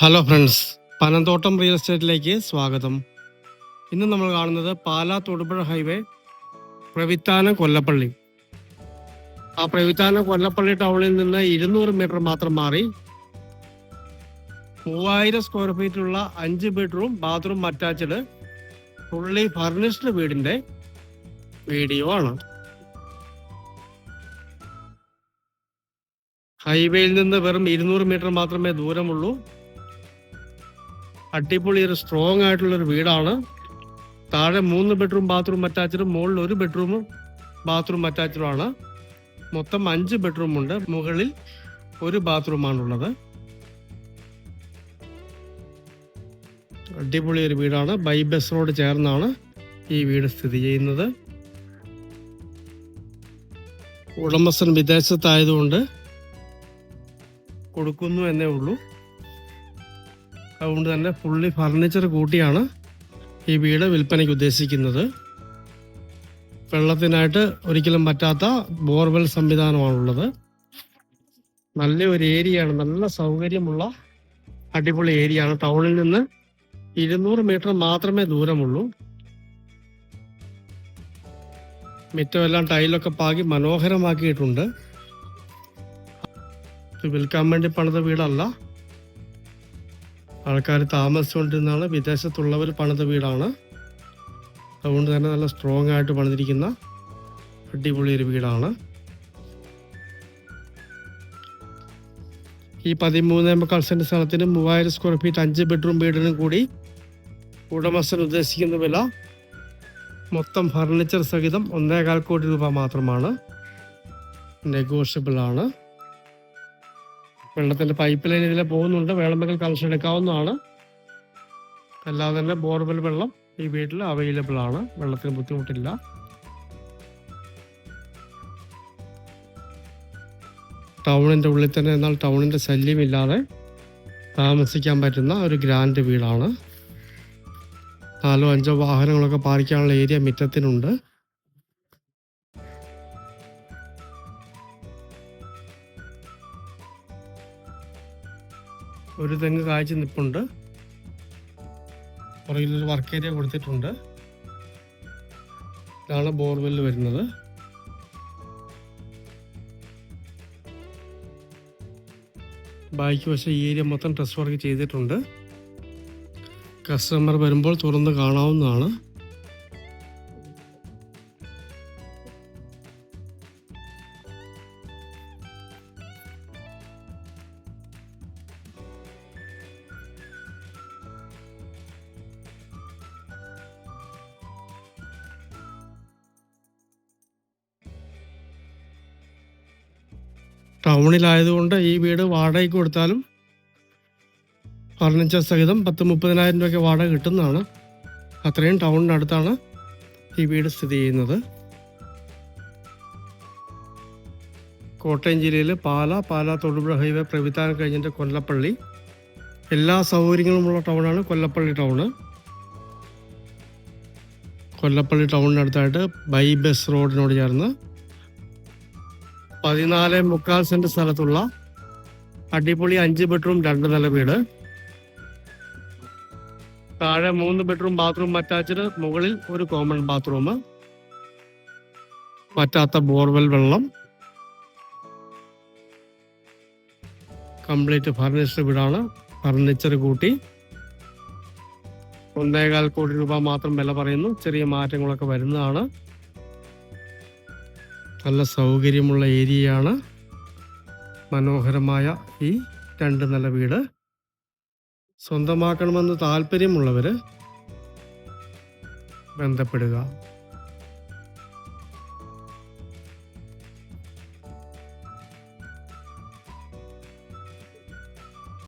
Hello friends Panamthottam real എസ്റ്റേറ്റിലേക്ക് സ്വാഗതം. ഇന്ന് നമ്മൾ കാണുന്നത് പാലാ തൊടുപുഴ ഹൈവേ പ്രവിത്താനം കൊല്ലപ്പള്ളി. ആ പ്രവിത്താനം കൊല്ലപ്പള്ളി ടൗണിൽ നിന്ന് ഇരുന്നൂറ് മീറ്റർ മാത്രം മാറി മൂവായിരം സ്ക്വയർ ഫീറ്റുള്ള അഞ്ച് bedroom bathroom attached fully furnished വീടിന്റെ വീഡിയോ ആണ്. ഹൈവേയിൽ നിന്ന് വെറും ഇരുന്നൂറ് മീറ്റർ മാത്രമേ ദൂരമുള്ളൂ. അടിപൊളി ഒരു സ്ട്രോങ് ആയിട്ടുള്ള ഒരു വീടാണ്. താഴെ മൂന്ന് ബെഡ്റൂം ബാത്റൂം അറ്റാച്ചഡും മുകളിൽ ഒരു ബെഡ്റൂമും ബാത്റൂം അറ്റാച്ചഡും ആണ്. മൊത്തം അഞ്ച് ബെഡ്റൂം ഉണ്ട്. മുകളിൽ ഒരു ബാത്റൂമാണുള്ളത് അടിപൊളി ഒരു വീടാണ്. ബൈ ബസ് റോഡ് ചേർന്നാണ് ഈ വീട് സ്ഥിതി ചെയ്യുന്നത്. ഉടമസ്ഥൻ വിദേശത്തായതുകൊണ്ട് കൊടുക്കുന്നു എന്നേ ഉള്ളൂ. അതുകൊണ്ട് തന്നെ ഫുള്ളി ഫർണിച്ചർ കൂട്ടിയാണ് ഈ വീട് വിൽപ്പനയ്ക്ക് ഉദ്ദേശിക്കുന്നത്. വെള്ളത്തിനായിട്ട് ഒരിക്കലും പറ്റാത്ത ബോർവെൽ സംവിധാനമാണുള്ളത്. നല്ല ഒരു ഏരിയയാണ് നല്ല സൗകര്യമുള്ള അടിപൊളി ഏരിയയാണ് ടൗണിൽ നിന്ന് ഇരുന്നൂറ് മീറ്റർ മാത്രമേ ദൂരമുള്ളൂ. മിറ്റമെല്ലാം ടൈലൊക്കെ പാകി മനോഹരമാക്കിയിട്ടുണ്ട്. വിൽക്കാൻ വേണ്ടി പണിത വീടല്ല. ആൾക്കാർ താമസിച്ചുകൊണ്ടിരുന്നതാണ്. വിദേശത്തുള്ളവർ പണിത വീടാണ്. അതുകൊണ്ട് തന്നെ നല്ല സ്ട്രോങ് ആയിട്ട് പണിതിരിക്കുന്ന അടിപൊളി ഒരു വീടാണ്. ഈ പതിമൂന്നേ മുക്കാൽ സെന്റ് സ്ഥലത്തിന് മൂവായിരം സ്ക്വയർ ഫീറ്റ് അഞ്ച് ബെഡ്റൂം വീടിനും കൂടി ഉടമസ്ഥൻ ഉദ്ദേശിക്കുന്ന വില മൊത്തം ഫർണിച്ചർ സഹിതം ഒന്നേകാൽ കോടി രൂപ മാത്രമാണ്. നെഗോഷ്യബിൾ ആണ്. വെള്ളത്തിന്റെ പൈപ്പ് ലൈൻ ഇതിലെ പോകുന്നുണ്ട്. വേണമെങ്കിൽ കണക്ഷൻ എടുക്കാവുന്നതാണ്. അല്ലാതെ തന്നെ ബോർവെൽ വെള്ളം ഈ വീട്ടിൽ അവൈലബിൾ ആണ്. വെള്ളത്തിന് ബുദ്ധിമുട്ടില്ല. ടൗണിന്റെ ഉള്ളിൽ തന്നെ എന്നാൽ ടൗണിന്റെ ശല്യമില്ലാതെ താമസിക്കാൻ പറ്റുന്ന ഒരു ഗ്രാൻഡ് വീടാണ്. നാലോ അഞ്ചോ വാഹനങ്ങളൊക്കെ പാർക്കാനുള്ള ഏരിയ മുറ്റത്തിനുണ്ട്. ഒരു തെങ്ങ് കാഴ്ച നിപ്പുണ്ട്. പുറകിലൊരു വർക്ക് ഏരിയ കൊടുത്തിട്ടുണ്ട്. ഇതാണ് ബോർവെൽ വരുന്നത്. ബാക്കി വശം ഈ ഏരിയ മൊത്തം ടെസ്റ്റ് വർക്ക് ചെയ്തിട്ടുണ്ട്. കസ്റ്റമർ വരുമ്പോൾ തുറന്ന് കാണാവുന്നതാണ്. ടൗണിലായതുകൊണ്ട് ഈ വീട് വാടകയ്ക്ക് കൊടുത്താലും ഫർണിച്ചർ സഹിതം പത്ത് മുപ്പതിനായിരം രൂപയ്ക്ക് വാടക കിട്ടുന്നതാണ്. അത്രയും ടൗണിനടുത്താണ് ഈ വീട് സ്ഥിതി ചെയ്യുന്നത്. കോട്ടയം ജില്ലയിൽ പാല പാല തൊടുപുഴ ഹൈവേ പ്രവിധാനം കഴിഞ്ഞിട്ട് കൊല്ലപ്പള്ളി. എല്ലാ സൗകര്യങ്ങളുമുള്ള ടൗണാണ് കൊല്ലപ്പള്ളി ടൗണ്. കൊല്ലപ്പള്ളി ടൗണിനടുത്തായിട്ട് ബൈ ബസ് റോഡിനോട് ചേർന്ന് പതിനാല് മുക്കാൽ സെന്റ് സ്ഥലത്തുള്ള അടിപൊളി അഞ്ച് ബെഡ്റൂം രണ്ട് നില വീട്. താഴെ മൂന്ന് ബെഡ്റൂം ബാത്റൂം അറ്റാച്ച്ഡ്. മുകളിൽ ഒരു കോമൺ ബാത്റൂം. പറ്റാത്ത ബോർവെൽ വെള്ളം. കംപ്ലീറ്റ് ഫർണിച്ചർ വീടാണ്. ഫർണിച്ചർ കൂട്ടി. ഒന്നേകാൽ കോടി രൂപ മാത്രം വില പറയുന്നു. ചെറിയ മാറ്റങ്ങളൊക്കെ വരുന്നതാണ്. നല്ല സൗകര്യമുള്ള ഏരിയയാണ്. മനോഹരമായ ഈ രണ്ട് നില വീട്. സ്വന്തമാക്കണമെന്ന് താല്പര്യമുള്ളവർ ബന്ധപ്പെടുക.